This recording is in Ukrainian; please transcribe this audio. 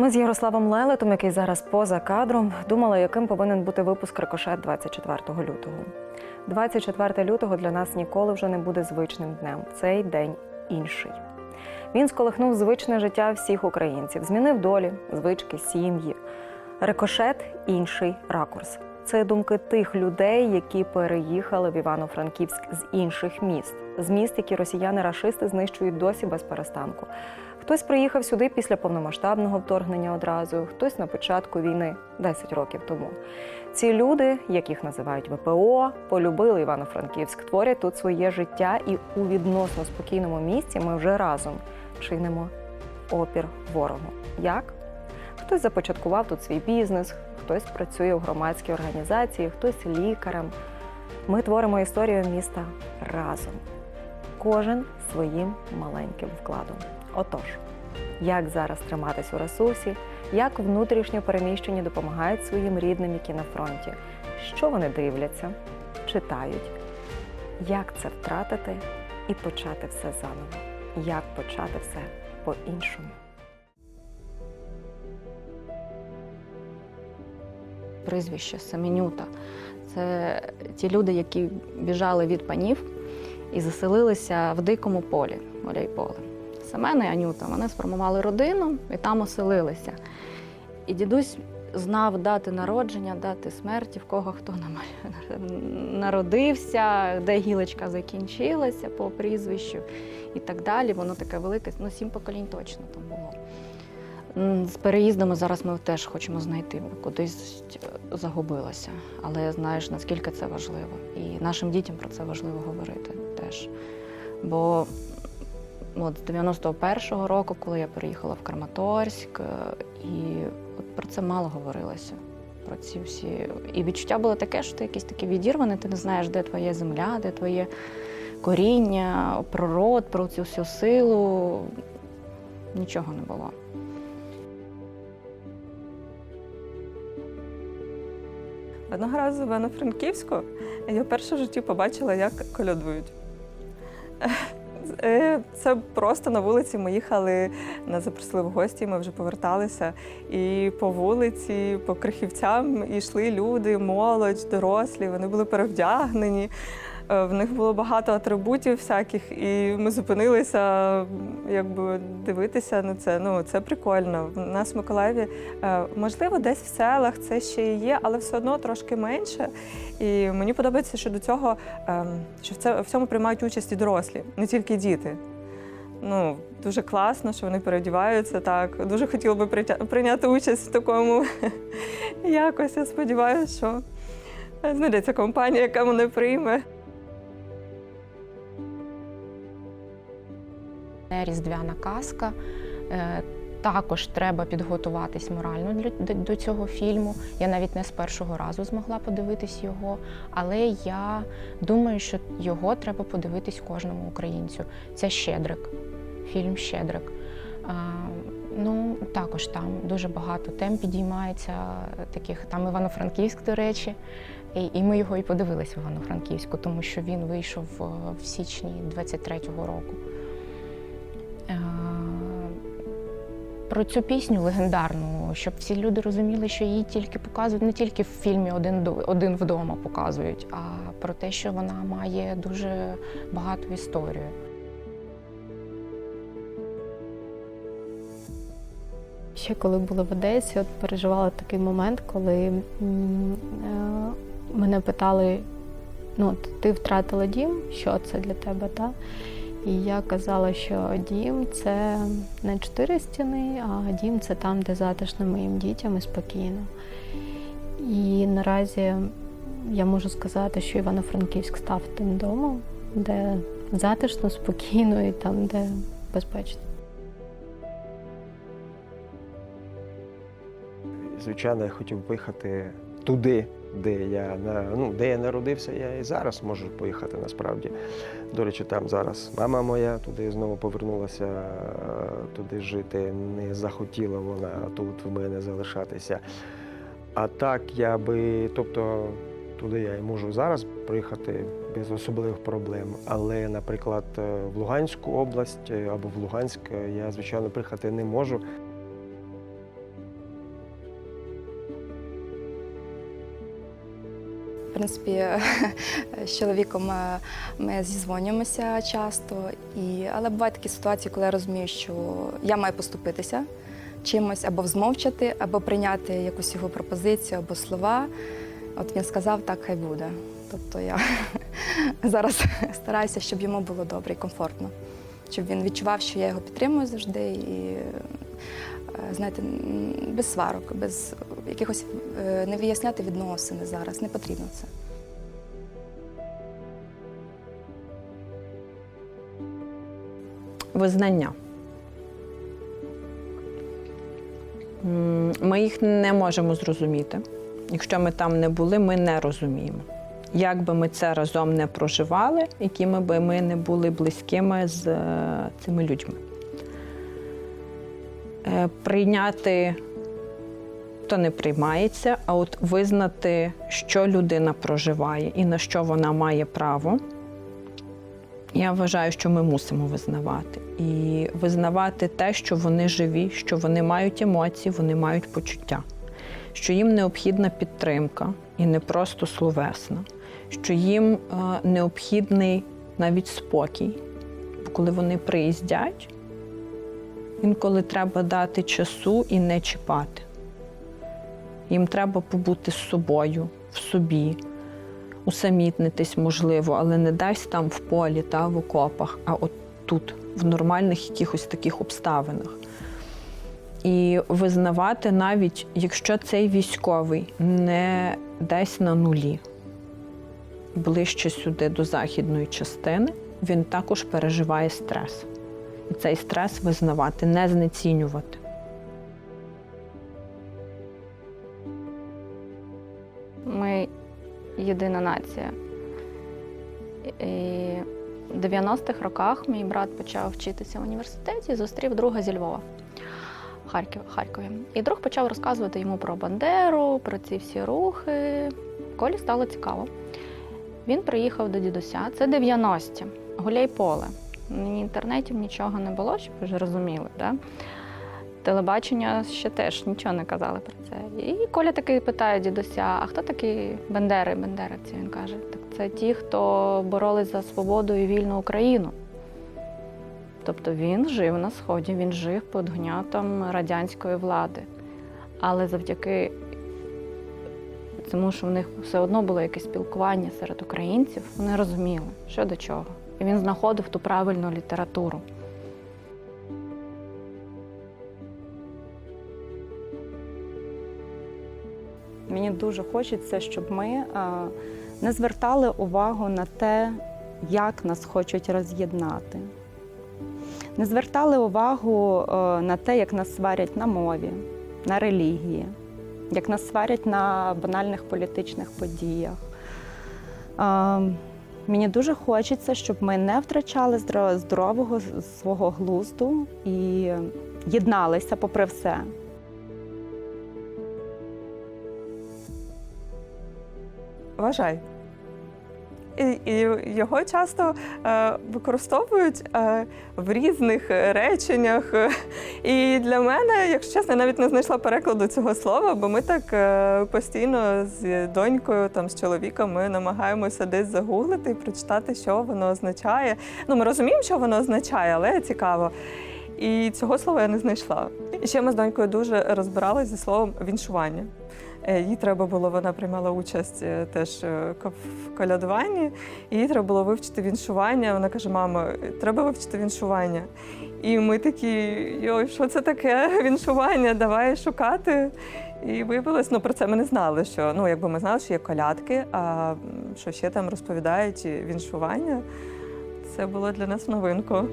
Ми з Ярославом Лелетом, який зараз поза кадром, думали, яким повинен бути випуск Рикошет 24 лютого. 24 лютого для нас ніколи вже не буде звичним днем. Цей день інший. Він сколихнув звичне життя всіх українців, змінив долі, звички, сім'ї. Рикошет інший ракурс. Це думки тих людей, які переїхали в Івано-Франківськ з інших міст, з міст, які росіяни-рашисти знищують досі без перестанку. Хтось приїхав сюди після повномасштабного вторгнення одразу, хтось на початку війни 10 років тому. Ці люди, яких називають ВПО, полюбили Івано-Франківськ, творять тут своє життя, і у відносно спокійному місці ми вже разом чинимо опір ворогу. Як? Хтось започаткував тут свій бізнес, хтось працює в громадській організації, хтось лікарем. Ми творимо історію міста разом, кожен своїм маленьким вкладом. Отож, як зараз триматись у ресурсі, як внутрішньо переміщені допомагають своїм рідним, які на фронті, що вони дивляться, читають, як це втратити і почати все заново, як почати все по-іншому. прізвище Семенюта. Це ті люди, які біжали від панів і заселилися в дикому полі, Гуляйполе. Семен і Анюта вони сформували родину і там оселилися. І дідусь знав дати народження, дати смерті, в кого хто народився, де гілочка закінчилася по прізвищу і так далі. Воно таке велике, ну сім поколінь точно там було. З переїздами зараз ми теж хочемо знайти, кудись загубилося. Але знаєш, наскільки це важливо. І нашим дітям про це важливо говорити теж. Бо от з 91-го року, коли я переїхала в Краматорськ, е, і от про це мало говорилося. Про ці всі. І відчуття було таке, що ти якийсь такий відірваний, ти не знаєш, де твоя земля, де твоє коріння, про род, про цю всю силу. Нічого не було. Одного разу в Івано-Франківську я вперше в житті побачила, як колядують. Е, Це просто на вулиці ми їхали, нас запросили в гості, ми вже поверталися. І по вулиці, по крихівцям йшли люди, молодь, дорослі, вони були перевдягнені. Е, В них було багато атрибутів всяких, і ми зупинилися, якби дивитися на це. Ну, це прикольно. У нас в Миколаєві, е, можливо, десь в селах це ще і є, але все одно трошки менше. І мені подобається, що до цього, ем, що в це в цьому приймають участь і дорослі, не тільки діти. Ну, дуже класно, що вони переодіваються так. Дуже хотіла би прийняти участь в такому якось. Я сподіваюся, що знайдеться компанія, яка мене прийме. Різдвяна казка. Е, Також треба підготуватись морально до, цього фільму. Я навіть не з першого разу змогла подивитись його, але я думаю, що його треба подивитись кожному українцю. Це Щедрик, фільм Щедрик. Ну, також там дуже багато тем підіймається, таких там Івано-Франківськ, до речі. І, і ми його і подивилися в Івано-Франківську, тому що він вийшов е, в січні 23-го року. Е, Про цю пісню легендарну, щоб всі люди розуміли, що її тільки показують не тільки в фільмі Один, один вдома показують, а про те, що вона має дуже багату історію. Ще коли була в Одесі, от переживала такий момент, коли е, мене питали: ну, ти втратила дім, що це для тебе? Та? І я казала, що дім це не чотири стіни, а дім це там, де затишно моїм дітям і спокійно. І наразі я можу сказати, що Івано-Франківськ став тим домом, де затишно, спокійно і там, де безпечно. Звичайно, я хотів поїхати туди, де я ну, де я народився, я і зараз можу поїхати насправді. До речі, там зараз мама моя туди знову повернулася е, туди жити. Не захотіла вона тут в мене залишатися. А так я би, тобто, туди я і можу зараз приїхати без особливих проблем. Але, наприклад, е, в Луганську область е, або в Луганськ я, звичайно, приїхати не можу. Принципі, з чоловіком е, ми зізвонюємося часто. І... Але бувають такі ситуації, коли я розумію, що я маю поступитися чимось або взмовчати, або прийняти якусь його пропозицію або слова. От він сказав, так хай буде. Тобто я зараз стараюся, щоб йому було добре і комфортно, щоб він відчував, що я його підтримую завжди і е, знаєте, без сварок, без якихось е, не виясняти відносини зараз. Не потрібно це. визнання. Ми їх не можемо зрозуміти. Якщо ми там не були, ми не розуміємо. Як би ми це разом не проживали, якими би ми не були близькими з е, цими людьми. Е, Прийняти то не приймається, а от визнати, що людина проживає і на що вона має право. Я вважаю, що ми мусимо визнавати. І визнавати те, що вони живі, що вони мають емоції, вони мають почуття, що їм необхідна підтримка і не просто словесна, що їм е, необхідний навіть спокій. Коли вони приїздять, інколи треба дати часу і не чіпати. Їм треба побути з собою, в собі, усамітнитись, можливо, але не десь там в полі та в окопах, а от тут, в нормальних якихось таких обставинах. І визнавати навіть, якщо цей військовий не десь на нулі, ближче сюди до західної частини, він також переживає стрес. І цей стрес визнавати, не знецінювати. Єдина нація. І в 90-х роках мій брат почав вчитися в університеті і зустрів друга зі Львова. Харків, Харкові. І друг почав розказувати йому про Бандеру, про ці всі рухи. Колі стало цікаво. Він приїхав до дідуся. Це 90-ті, гуляй поле. Ні інтернетів нічого не було, щоб ви ж розуміли. Да? Телебачення ще теж нічого не казали про це. І Коля такий питає дідуся: а хто такі бандери, бандеровці? Він каже: так це ті, хто боролись за свободу і вільну Україну. Тобто він жив на Сході, він жив під гнятом радянської влади. Але завдяки тому, що в них все одно було якесь спілкування серед українців, вони розуміли, що до чого. І він знаходив ту правильну літературу. Дуже хочеться, щоб ми е, не звертали увагу на те, як нас хочуть роз'єднати. Не звертали увагу е, на те, як нас сварять на мові, на релігії, як нас сварять на банальних політичних подіях. Е, Мені дуже хочеться, щоб ми не втрачали здорового свого глузду і єдналися попри все. Вважай. І, і його часто е, використовують е, в різних реченнях. І для мене, якщо чесно, я навіть не знайшла перекладу цього слова, бо ми так е, постійно з донькою, там, з чоловіком, ми намагаємося десь загуглити і прочитати, що воно означає. Ну, ми розуміємо, що воно означає, але цікаво. І цього слова я не знайшла. І ще ми з донькою дуже розбиралися зі словом віншування. Е, Їй треба було, вона приймала участь е, теж е, в колядуванні, їй треба було вивчити віншування. Вона каже: мамо, треба вивчити віншування. І ми такі, йой, що це таке? Віншування, давай шукати. І виявилось, ну про це ми не знали, що ну, якби ми знали, що є колядки, а що ще там розповідають віншування. Це було для нас новинку.